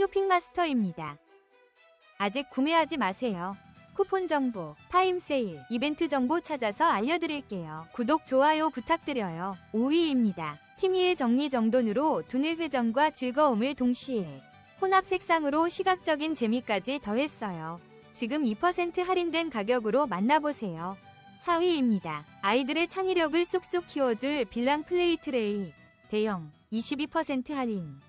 쇼핑마스터입니다. 아직 구매하지 마세요. 쿠폰 정보, 타임 세일, 이벤트 정보 찾아서 알려드릴게요. 구독, 좋아요 부탁드려요. 5위입니다. 티미의 정리 정돈으로 두뇌 회전과 즐거움을 동시에 혼합 색상으로 시각적인 재미까지 더했어요. 지금 2% 할인된 가격으로 만나보세요. 4위입니다. 아이들의 창의력을 쑥쑥 키워줄 빌랑 플레이 트레이 대형 22% 할인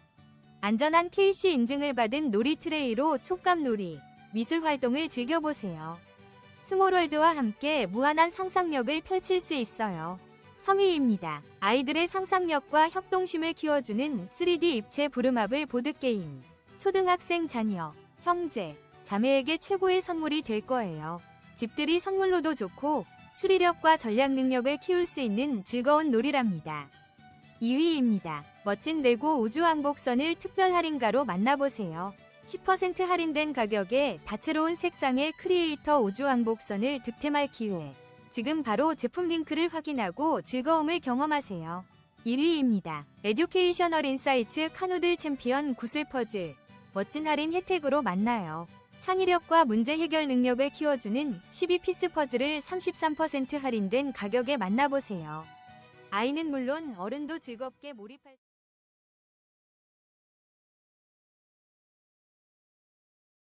안전한 KC 인증을 받은 놀이 트레이로 촉감 놀이, 미술 활동을 즐겨보세요. 스몰월드와 함께 무한한 상상력을 펼칠 수 있어요. 3위입니다. 아이들의 상상력과 협동심을 키워주는 3D 입체 부름합을 보드게임. 초등학생 자녀, 형제, 자매에게 최고의 선물이 될 거예요. 집들이 선물로도 좋고 추리력과 전략 능력을 키울 수 있는 즐거운 놀이랍니다. 2위입니다. 멋진 레고 우주왕복선을 특별 할인가로 만나보세요. 10% 할인된 가격에 다채로운 색상의 크리에이터 우주왕복선을 득템할 기회. 지금 바로 제품 링크를 확인하고 즐거움을 경험하세요. 1위입니다. 에듀케이셔널 인사이츠 카누들 챔피언 구슬 퍼즐. 멋진 할인 혜택으로 만나요. 창의력과 문제 해결 능력을 키워주는 12피스 퍼즐을 33% 할인된 가격에 만나보세요. 아이는 물론 어른도 즐겁게 몰입할 수